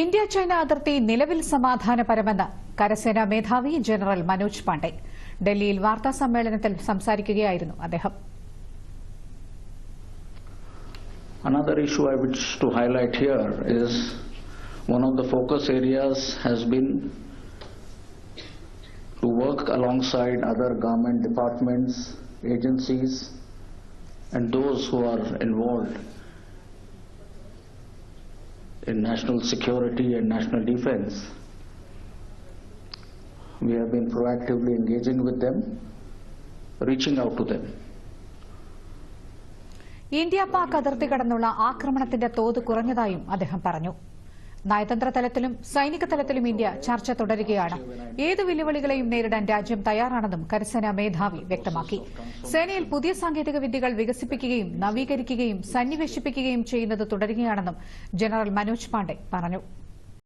India China അതിർത്തി നിലവിൽ സമാധാനപരമെന്ന് കരസേനാ മേധാവി ജനറൽ മനോജ് പാണ്ഡെ ഡൽഹിയിൽ വാർത്താ സമ്മേളനത്തിൽ സംസാരിക്കുകയായിരുന്നു അദ്ദേഹം Another issue I wish to highlight here is one of the focus areas has been to work alongside other government departments, agencies, and those who are involved In national security and national defense. We have been proactively engaging with them, reaching out to them. India Pak അതിർത്തി കടന്നുള്ള ആക്രമണത്തിന്റെ തോത് കുറഞ്ഞതായും അദ്ദേഹം പറഞ്ഞു നയതന്ത്ര തലത്തിലും സൈനിക തലത്തിലും ഇന്ത്യ ചർച്ച തുടരുകയാണ്. ഏത് വെല്ലുവിളികളെയും നേരിടാൻ രാജ്യം തയ്യാറാണെന്നും കരസേനാ മേധാവി വ്യക്തമാക്കി. സേനയിൽ പുതിയ സാങ്കേതിക വിദ്യകൾ വികസിപ്പിക്കുകയും നവീകരിക്കുകയും സന്നിവേശിപ്പിക്കുകയും ചെയ്യുന്നത് തുടരുകയാണെന്നും ജനറൽ മനോജ് പാണ്ഡെ പറഞ്ഞു.